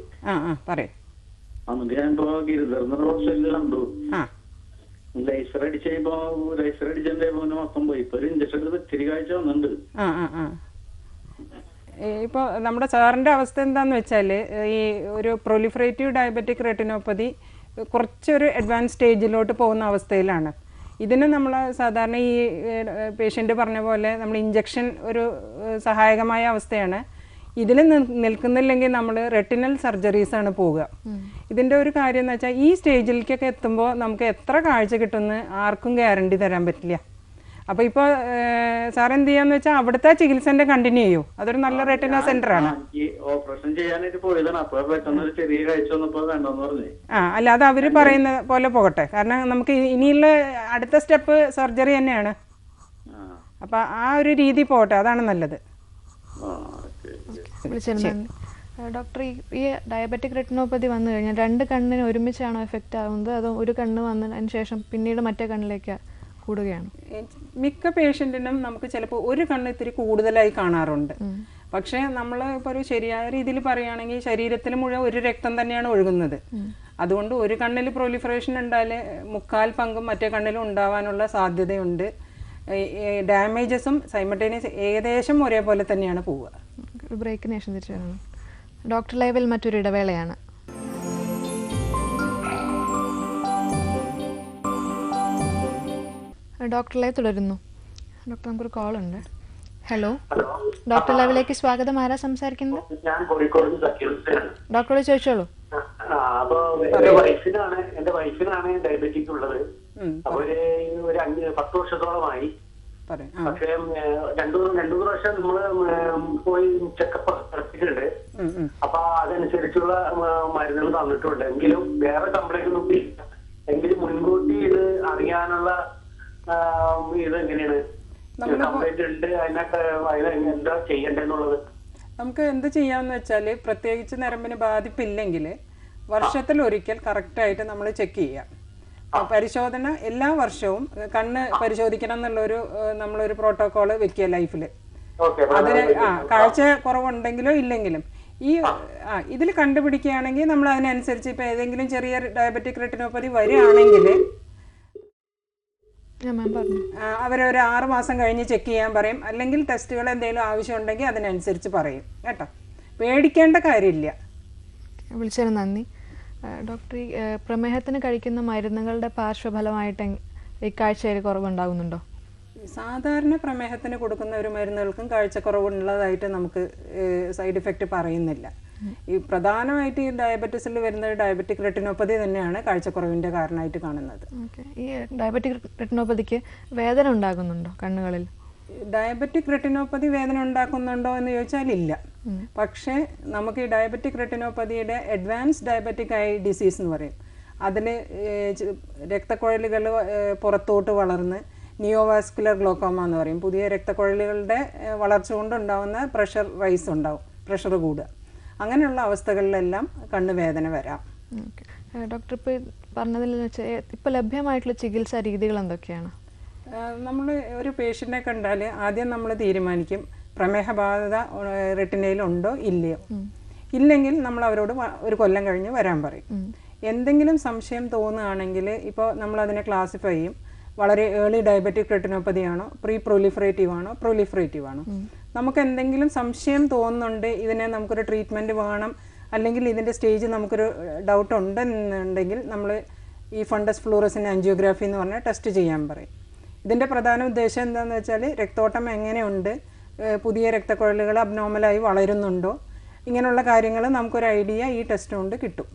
എന്നിട്ട് ഞാൻ ഇപ്പൊ ഗിരിധർന്ന് ഹോസ്പിറ്റലിൽ കണ്ടു. ലൈസർ അടിച്ച ഇപ്പൊ ലൈസർ അടിച്ചതിന്റെ മോനെ മൊത്തം പോയി. ഇപ്പൊ ഒരു ഇഞ്ചക്ഷൻ എടുത്ത് ഇത്തിരി കാഴ്ച വന്നിട്ടുണ്ട്. ഇപ്പോൾ നമ്മുടെ സാറിന്റെ അവസ്ഥ എന്താന്ന് വെച്ചാൽ ഈ ഒരു പ്രൊലിഫറേറ്റീവ് ഡയബറ്റിക് റെട്ടിനോപ്പതി കുറച്ചൊരു അഡ്വാൻസ് സ്റ്റേജിലോട്ട് പോകുന്ന അവസ്ഥയിലാണ്. ഇതിന് നമ്മൾ സാധാരണ ഈ പേഷ്യന്റ് പറഞ്ഞ പോലെ നമ്മൾ ഇഞ്ചക്ഷൻ ഒരു സഹായകമായ അവസ്ഥയാണ്. ഇതിൽ നിൽക്കുന്നില്ലെങ്കിൽ നമ്മൾ റെട്ടിനൽ സർജറീസ് ആണ് പോവുക. ഇതിന്റെ ഒരു കാര്യം എന്ന് വെച്ചാൽ ഈ സ്റ്റേജിലേക്കൊക്കെ എത്തുമ്പോൾ നമുക്ക് എത്ര കാഴ്ച കിട്ടുമെന്ന് ആർക്കും ഗ്യാരണ്ടി തരാൻ പറ്റില്ല. അപ്പോൾ ഇപ്പോൾ സാർ എന്ത് ചെയ്യാന്ന് വെച്ചാൽ അവിടുത്തെ ചികിത്സ കണ്ടിന്യൂ ചെയ്യൂ. അതൊരു നല്ല റെറ്റിന സെന്റർ ആണ്. ഓപ്പറേഷൻ ചെയ്യാനായിട്ട് പോയതാണ്. അപ്പോൾ പെട്ടെന്ന് ഒരു ചെറിയ കാഴ്ച വന്നപ്പോ വേണ്ടെന്ന് പറഞ്ഞു. ആ അല്ലാതെ അവർ പറയുന്ന പോലെ പോകട്ടെ. കാരണം നമുക്ക് ഇനിയുള്ള അടുത്ത സ്റ്റെപ്പ് സർജറി തന്നെയാണ്. അപ്പൊ അപ്പോൾ ആ ഒരു രീതി പോകട്ടെ. അതാണ് നല്ലത്. ഡോക്ടർ ഈ ഈ ഡയബറ്റിക് റെറ്റിനോപ്പതി വന്നു കഴിഞ്ഞാൽ രണ്ട് കണ്ണിന് ഒരുമിച്ചാണോ എഫക്റ്റ് ആവുന്നത്? അതോ ഒരു കണ്ണ് വന്നതിന് ശേഷം പിന്നീട് മറ്റേ കണ്ണിലേക്ക്? കൂടുകയാണ്. മിക്ക പേഷ്യന്റിനും നമുക്ക് ചിലപ്പോൾ ഒരു കണ്ണ് ഇത്തിരി കൂടുതലായി കാണാറുണ്ട്. പക്ഷേ നമ്മൾ ഇപ്പോൾ ഒരു ശരിയായ രീതിയിൽ പറയുകയാണെങ്കിൽ ശരീരത്തിൽ മുഴുവൻ ഒരു രക്തം തന്നെയാണ് ഒഴുകുന്നത്. അതുകൊണ്ട് ഒരു കണ്ണിൽ പ്രൊലിഫറേഷൻ ഉണ്ടായാൽ മുക്കാൽ പങ്കും മറ്റേ കണ്ണിലും ഉണ്ടാവാനുള്ള സാധ്യതയുണ്ട്. ഡാമേജസും സൈമൾട്ടേനിയസ് ഏകദേശം ഒരേപോലെ തന്നെയാണ് പോവുക. ഒരു ബ്രേക്കിന് ശേഷം തിരിച്ചു ഡോക്ടർ ലൈവിൽ മറ്റൊരു ഇടവേളയാണ്. ഡോക്ടർ ലൈവ് തുടരുന്നു. ഡോക്ടർ നമുക്കൊരു കോൾ ഉണ്ട് ഹലോ. ഡോക്ടർ ലൈവിലേക്ക് സ്വാഗതം. ആരാ സംസാരിക്കുന്നത്? ഞാൻ കോഴിക്കോട് സക്കീർത്തിനാണ് ഡോക്ടറോട് ചോദിച്ചോളൂ. അപ്പൊ എന്റെ വൈഫിനാണ് എന്റെ വൈഫിനാണ് ഡയബറ്റിക് ഉള്ളത്. അപ്പൊ ഒരു അഞ്ച് പത്ത് വർഷത്തോളമായി. പക്ഷേ രണ്ടു രണ്ടു പ്രാവശ്യം നമ്മൾ പോയി ചെക്കപ്പ് നടത്തിയിട്ടുണ്ട്. അപ്പൊ അതനുസരിച്ചുള്ള മരുന്നുകൾ തന്നിട്ടുണ്ട്. എങ്കിലും വേറെ കംപ്ലൈന്റ് ഒന്നും ഇല്ല. എങ്കിലും മുൻകൂട്ടി ഇത് അറിയാനുള്ള ഇത് എങ്ങനെയാണ്? കംപ്ലൈന്റ് ഉണ്ട്. അതിനൊക്കെ അതിനെന്താ ചെയ്യണ്ടെന്നുള്ളത് നമുക്ക് എന്ത് ചെയ്യാന്ന് വെച്ചാൽ പ്രത്യേകിച്ച് നരമ്പിന് ബാധിപ്പില്ലെങ്കിൽ വർഷത്തിൽ ഒരിക്കൽ കറക്റ്റായിട്ട് നമ്മൾ ചെക്ക് ചെയ്യാം. പരിശോധന എല്ലാ വർഷവും കണ്ണ് പരിശോധിക്കണം എന്നുള്ളൊരു നമ്മളൊരു പ്രോട്ടോകോൾ വെക്കുക ലൈഫിൽ അതിന് ആ കാഴ്ച കുറവുണ്ടെങ്കിലോ ഇല്ലെങ്കിലും ഈ ആ. ഇതിൽ കണ്ടുപിടിക്കുകയാണെങ്കിൽ നമ്മൾ അതിനനുസരിച്ച് ഇപ്പം ഏതെങ്കിലും ചെറിയ ഡയബറ്റിക് റെറ്റിനോപ്പതി വരികയാണെങ്കിൽ അവരൊരു ആറ് മാസം കഴിഞ്ഞ് ചെക്ക് ചെയ്യാൻ പറയും. അല്ലെങ്കിൽ ടെസ്റ്റുകൾ എന്തെങ്കിലും ആവശ്യമുണ്ടെങ്കിൽ അതിനനുസരിച്ച് പറയും. കേട്ടോ? പേടിക്കേണ്ട കാര്യമില്ല. വിളിച്ചതിന് നന്ദി. ഡോക്ടർ ഈ പ്രമേഹത്തിന് കഴിക്കുന്ന മരുന്നുകളുടെ പാർശ്വഫലമായിട്ട് ഇക്കാഴ്ചയിൽ ഈ കാഴ്ചയിൽ കുറവുണ്ടാകുന്നുണ്ടോ? സാധാരണ പ്രമേഹത്തിന് കൊടുക്കുന്ന ഒരു മരുന്നുകൾക്കും കാഴ്ചക്കുറവുള്ളതായിട്ട് നമുക്ക് സൈഡ് ഇഫക്റ്റ് പറയുന്നില്ല. ഈ പ്രധാനമായിട്ട് ഈ ഡയബറ്റീസിൽ വരുന്ന ഡയബറ്റിക് റെറ്റിനോപ്പതി തന്നെയാണ് കാഴ്ചക്കുറവിന്റെ കാരണമായിട്ട് കാണുന്നത്. ഈ ഡയബറ്റിക് റെറ്റിനോപ്പതിക്ക് വേദന ഉണ്ടാകുന്നുണ്ടോ കണ്ണുകളിൽ? ഡയബറ്റിക് റെറ്റിനോപ്പതി വേദന ഉണ്ടാക്കുന്നുണ്ടോ എന്ന് ചോദിച്ചാൽ ഇല്ല. പക്ഷേ നമുക്ക് ഈ ഡയബറ്റിക് റെറ്റിനോപ്പതിയുടെ അഡ്വാൻസ് ഡയബറ്റിക് ആയി ഡിസീസ് എന്ന് പറയും. അതിൽ രക്തക്കുഴലുകൾ പുറത്തോട്ട് വളർന്ന് നിയോവാസ്കുലർ ഗ്ലോക്കോമ എന്ന് പറയും. പുതിയ രക്തക്കുഴലുകളുടെ വളർച്ച കൊണ്ടുണ്ടാവുന്ന പ്രഷർ റൈസ് ഉണ്ടാവും. പ്രഷർ കൂടുക. അങ്ങനെയുള്ള അവസ്ഥകളിലെല്ലാം കണ്ണ് വേദന വരാം ഡോക്ടർ ഇപ്പോൾ പറഞ്ഞതിൽ വെച്ചാൽ ഇപ്പോൾ ലഭ്യമായിട്ടുള്ള ചികിത്സാ രീതികൾ എന്തൊക്കെയാണ്? നമ്മൾ ഒരു പേഷ്യന്റിനെ കണ്ടാൽ ആദ്യം നമ്മൾ തീരുമാനിക്കും പ്രമേഹ ബാധ റെട്ടിനയിലുണ്ടോ ഇല്ലയോ. ഇല്ലെങ്കിൽ നമ്മൾ അവരോട് ഒരു കൊല്ലം കഴിഞ്ഞ് വരാൻ പറയും. എന്തെങ്കിലും സംശയം തോന്നുകയാണെങ്കിൽ ഇപ്പോൾ നമ്മൾ അതിനെ ക്ലാസിഫൈ ചെയ്യും. വളരെ ഏർലി ഡയബറ്റിക് റെട്ടിനോപ്പതി ആണോ പ്രീ പ്രൊലിഫറേറ്റീവ് ആണോ പ്രൊലിഫറേറ്റീവ് ആണോ. നമുക്ക് എന്തെങ്കിലും സംശയം തോന്നുന്നുണ്ട് ഇതിനെ നമുക്കൊരു ട്രീറ്റ്മെന്റ് വേണം അല്ലെങ്കിൽ ഇതിന്റെ സ്റ്റേജ് നമുക്കൊരു ഡൗട്ട് ഉണ്ടെന്നുണ്ടെങ്കിൽ നമ്മൾ ഈ ഫണ്ടസ് ഫ്ലൂറസിന്റെ ആൻജിയോഗ്രാഫി എന്ന് പറഞ്ഞാൽ ടെസ്റ്റ് ചെയ്യാൻ പറയും. ഇതിന്റെ പ്രധാന ഉദ്ദേശം എന്താണെന്ന് വെച്ചാൽ രക്തോട്ടം എങ്ങനെയുണ്ട് പുതിയ രക്തക്കുഴലുകൾ അബ്നോർമലായി വളരുന്നുണ്ടോ ഇങ്ങനെയുള്ള കാര്യങ്ങൾ നമുക്കൊരു ഐഡിയ ഈ ടെസ്റ്റ് കൊണ്ട് കിട്ടും.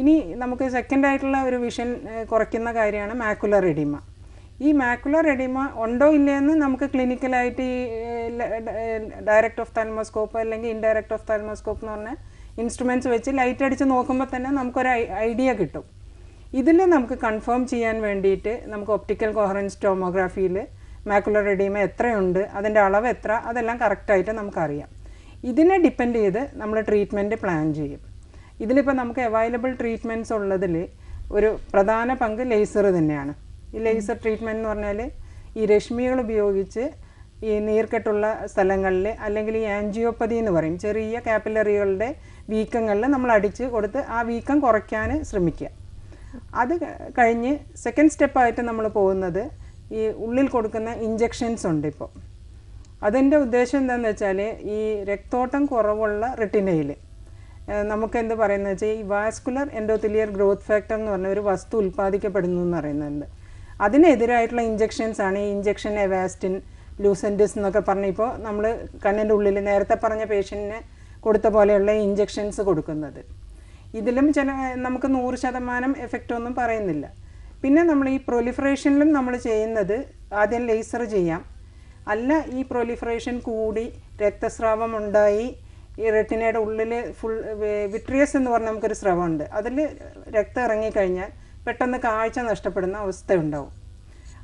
ഇനി നമുക്ക് സെക്കൻഡ് ആയിട്ടുള്ള ഒരു വിഷൻ കുറയ്ക്കുന്ന കാര്യമാണ് മാക്കുലർ എഡിമ ഈ മാക്കുലർ എഡിമ ഉണ്ടോ ഇല്ലയെന്ന് നമുക്ക് ക്ലിനിക്കലായിട്ട് ഈ ഡയറക്ട് ഓഫ് താൽമോസ്കോപ്പ് അല്ലെങ്കിൽ ഇൻഡയറക്ട് ഓഫ് താൽമോസ്കോപ്പ് എന്ന് പറഞ്ഞ ഇൻസ്ട്രുമെന്റ്സ് വെച്ച് ലൈറ്റ് അടിച്ച് നോക്കുമ്പോൾ തന്നെ നമുക്കൊരു ഐഡിയ കിട്ടും. ഇതിൽ നമുക്ക് കൺഫേം ചെയ്യാൻ വേണ്ടിയിട്ട് നമുക്ക് ഒപ്റ്റിക്കൽ കോഹറൻസ് ടോമോഗ്രാഫിയിൽ മാക്കുലർ എഡീമ എത്രയുണ്ട് അതിന്റെ അളവ് എത്ര അതെല്ലാം കറക്റ്റായിട്ട് നമുക്കറിയാം. ഇതിനെ ഡിപ്പെൻഡ് ചെയ്ത് നമ്മൾ ട്രീറ്റ്മെന്റ് പ്ലാൻ ചെയ്യും. ഇതിലിപ്പോൾ നമുക്ക് അവൈലബിൾ ട്രീറ്റ്മെന്റ്സ് ഉള്ളതിൽ ഒരു പ്രധാന പങ്ക് ലേസർ തന്നെയാണ്. ഈ ലേസർ ട്രീറ്റ്മെന്റ് എന്ന് പറഞ്ഞാൽ ഈ രശ്മികൾ ഉപയോഗിച്ച് ഈ നീർക്കെട്ടുള്ള സ്ഥലങ്ങളിൽ അല്ലെങ്കിൽ ഈ ആൻജിയോപ്പതി എന്ന് പറയും. ചെറിയ കാപ്പിലറികളുടെ വീക്കങ്ങളിൽ നമ്മൾ അടിച്ച് കൊടുത്ത് ആ വീക്കം കുറയ്ക്കാൻ ശ്രമിക്കുക. അത് കഴിഞ്ഞ് സെക്കൻഡ് സ്റ്റെപ്പായിട്ട് നമ്മൾ പോകുന്നത് ഈ ഉള്ളിൽ കൊടുക്കുന്ന ഇഞ്ചെക്ഷൻസ് ഉണ്ട് ഇപ്പോൾ അതിന്റെ ഉദ്ദേശം എന്താണെന്ന് വെച്ചാൽ ഈ രക്തോട്ടം കുറവുള്ള റെട്ടിനയിൽ നമുക്ക് എന്ത് പറയുന്നത് വെച്ചാൽ ഈ വാസ്കുലർ എൻഡോത്തിലിയർ ഗ്രോത്ത് ഫാക്ടർ എന്ന് പറഞ്ഞ ഒരു വസ്തു ഉൽപ്പാദിക്കപ്പെടുന്നു എന്ന് പറയുന്നുണ്ട് അതിനെതിരായിട്ടുള്ള ഇഞ്ചെക്ഷൻസ് ആണ്. ഈ ഇഞ്ചെക്ഷൻ എവാസ്റ്റിൻ ലൂസന്റിസ് എന്നൊക്കെ പറഞ്ഞ് ഇപ്പോൾ നമ്മൾ കണ്ണിന്റെ ഉള്ളിൽ നേരത്തെ പറഞ്ഞ പേഷ്യന്റിന് കൊടുത്ത പോലെയുള്ള ഇഞ്ചെക്ഷൻസ് കൊടുക്കുന്നത്. ഇതിലും ചില നമുക്ക് നൂറ് ശതമാനം എഫക്റ്റ് ഒന്നും പറയുന്നില്ല. പിന്നെ നമ്മൾ ഈ പ്രൊലിഫറേഷനിലും നമ്മൾ ചെയ്യുന്നത് ആദ്യം ലേസർ ചെയ്യാം. അല്ല ഈ പ്രൊലിഫറേഷൻ കൂടി രക്തസ്രാവം ഉണ്ടായി. ഈ റെട്ടിനയുടെ ഉള്ളിൽ ഫുൾ വിട്രിയസ് എന്ന് പറഞ്ഞ നമുക്കൊരു സ്രവമുണ്ട്. അതിൽ രക്തം ഇറങ്ങിക്കഴിഞ്ഞാൽ പെട്ടെന്ന് കാഴ്ച നഷ്ടപ്പെടുന്ന അവസ്ഥ ഉണ്ടാവും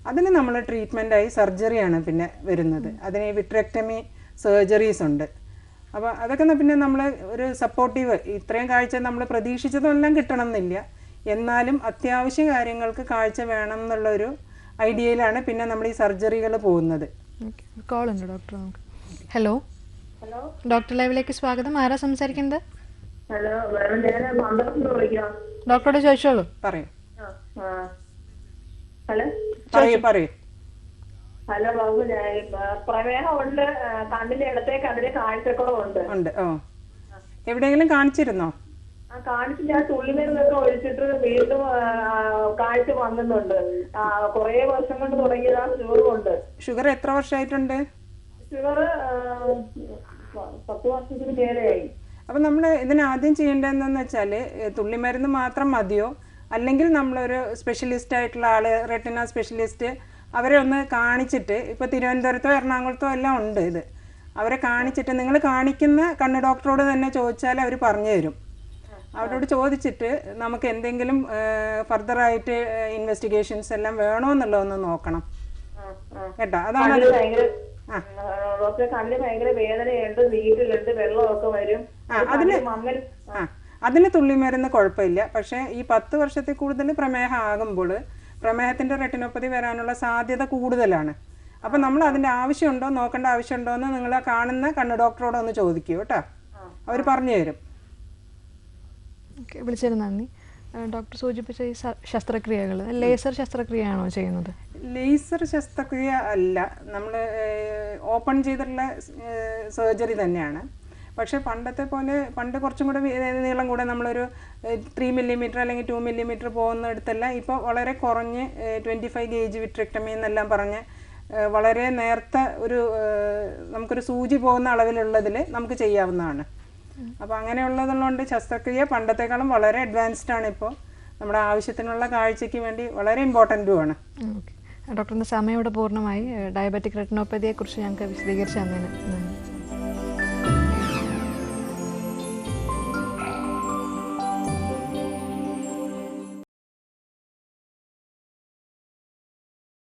അതിന് നമ്മൾ ട്രീറ്റ്മെന്റായി സർജറിയാണ് പിന്നെ വരുന്നത്. അതിന് വിട്രക്ടമി സർജറീസ് ഉണ്ട്. അപ്പോൾ അതൊക്കെ പിന്നെ നമ്മൾ ഒരു സപ്പോർട്ടീവ് ഇത്രയും കാഴ്ച നമ്മൾ പ്രതീക്ഷിച്ചതെല്ലാം കിട്ടണം എന്നില്ല എന്നാലും അത്യാവശ്യ കാര്യങ്ങൾക്ക് കാഴ്ച വേണം എന്നുള്ളൊരു ഐഡിയയിലാണ് പിന്നെ നമ്മൾ ഈ സർജറികൾ പോകുന്നത് കോൾ ഉണ്ട് ഡോക്ടർ നമുക്ക്. ഹലോ? ഡോക്ടർ ലൈവിലേക്ക് സ്വാഗതം. ആരാ സംസാരിക്കുന്നത്? ഹലോ ഡോക്ടറോട് ചോദിച്ചോളൂ. പറയും. ഹലോ? പറയൂ പറയൂ. ഹലോ ബാബു പ്രമേഹമുണ്ട് കണ്ണിന്റെ ഇടത്തേക്ക് കണ്ണിന് കാഴ്ചക്കുറവുണ്ട് ഉണ്ട്. ഓ. എവിടെയെങ്കിലും കാണിച്ചിരുന്നോ? ആ കാണിച്ച് ഞാൻ തുള്ളിമരുന്നൊക്കെ ഒഴിച്ചിട്ട് വീണ്ടും കാഴ്ച വന്നുണ്ട് കുറേ വർഷം കൊണ്ട് തുടങ്ങിയതാ ഷുഗറും ഉണ്ട് ഷുഗർ എത്ര വർഷമായിട്ടുണ്ട്? ഷുഗർ പത്ത് വർഷത്തിന് മേലെയായി. അപ്പൊ നമ്മൾ ഇതിനാദ്യം ചെയ്യേണ്ടതെന്ന് വെച്ചാൽ തുള്ളിമരുന്ന് മാത്രം മതിയോ? അല്ലെങ്കിൽ നമ്മളൊരു സ്പെഷ്യലിസ്റ്റ് ആയിട്ടുള്ള ആൾ റെട്ടിന സ്പെഷ്യലിസ്റ്റ് അവരെ ഒന്ന് കാണിച്ചിട്ട് ഇപ്പോൾ തിരുവനന്തപുരത്തോ എറണാകുളത്തോ എല്ലാം ഉണ്ട് ഇത്. അവരെ കാണിച്ചിട്ട് നിങ്ങൾ കാണിക്കുന്ന കണ്ണ് ഡോക്ടറോട് തന്നെ ചോദിച്ചാൽ അവർ പറഞ്ഞു തരും. അവരോട് ചോദിച്ചിട്ട് നമുക്ക് എന്തെങ്കിലും ഫർദറായിട്ട് ഇൻവെസ്റ്റിഗേഷൻസ് എല്ലാം വേണോ എന്നുള്ളതൊന്ന് നോക്കണം. കേട്ടോ? അതാണ് അതിന് ആ. അതിന് തുള്ളിമരുന്ന് കുഴപ്പമില്ല. പക്ഷേ ഈ പത്ത് വർഷത്തിൽ കൂടുതൽ പ്രമേഹം ആകുമ്പോൾ പ്രമേഹത്തിന്റെ റെട്ടിനോപ്പതി വരാനുള്ള സാധ്യത കൂടുതലാണ്. അപ്പം നമ്മൾ അതിന്റെ ആവശ്യമുണ്ടോ നോക്കേണ്ട ആവശ്യമുണ്ടോ എന്ന് നിങ്ങൾ കാണുന്ന കണ്ണ് ഡോക്ടറോട് ഒന്ന് ചോദിക്കൂ കേട്ടോ. അവർ പറഞ്ഞു തരും. വിളിച്ചത് നന്ദി. ഡോക്ടർ സൂചിപ്പിച്ച ഈ ശസ്ത്രക്രിയകൾ ലേസർ ശസ്ത്രക്രിയയാണോ ചെയ്യുന്നത്? ലേസർ ശസ്ത്രക്രിയ അല്ല. നമ്മൾ ഓപ്പൺ ചെയ്തിട്ടുള്ള സർജറി തന്നെയാണ്. പക്ഷേ പണ്ടത്തെ പോലെ പണ്ട് കുറച്ചും കൂടെ നീളം കൂടെ നമ്മളൊരു ത്രീ മില്ലിമീറ്റർ അല്ലെങ്കിൽ ടു മില്ലിമീറ്റർ പോകുന്നിടത്തല്ല ഇപ്പോൾ വളരെ കുറഞ്ഞ് ട്വന്റി ഫൈവ് ഗേജ് വിട്രക്ടമി എന്നെല്ലാം പറഞ്ഞ് വളരെ നേർത്ത ഒരു നമുക്കൊരു സൂചി പോകുന്ന അളവിലുള്ളതിൽ നമുക്ക് ചെയ്യാവുന്നതാണ്. അപ്പോൾ അങ്ങനെയുള്ളതുകൊണ്ട് ശസ്ത്രക്രിയ പണ്ടത്തെക്കാളും വളരെ അഡ്വാൻസ്ഡ് ആണ് ഇപ്പോൾ നമ്മുടെ ആവശ്യത്തിനുള്ള കാഴ്ചയ്ക്ക് വേണ്ടി വളരെ ഇമ്പോർട്ടന്റുമാണ് ഡോക്ടറിന്റെ സമയം ഇവിടെ പൂർണമായി. ഡയബറ്റിക് റെറ്റിനോപ്പതിയെക്കുറിച്ച് ഞങ്ങൾക്ക് വിശദീകരിച്ചു തന്നതിന് നന്ദി.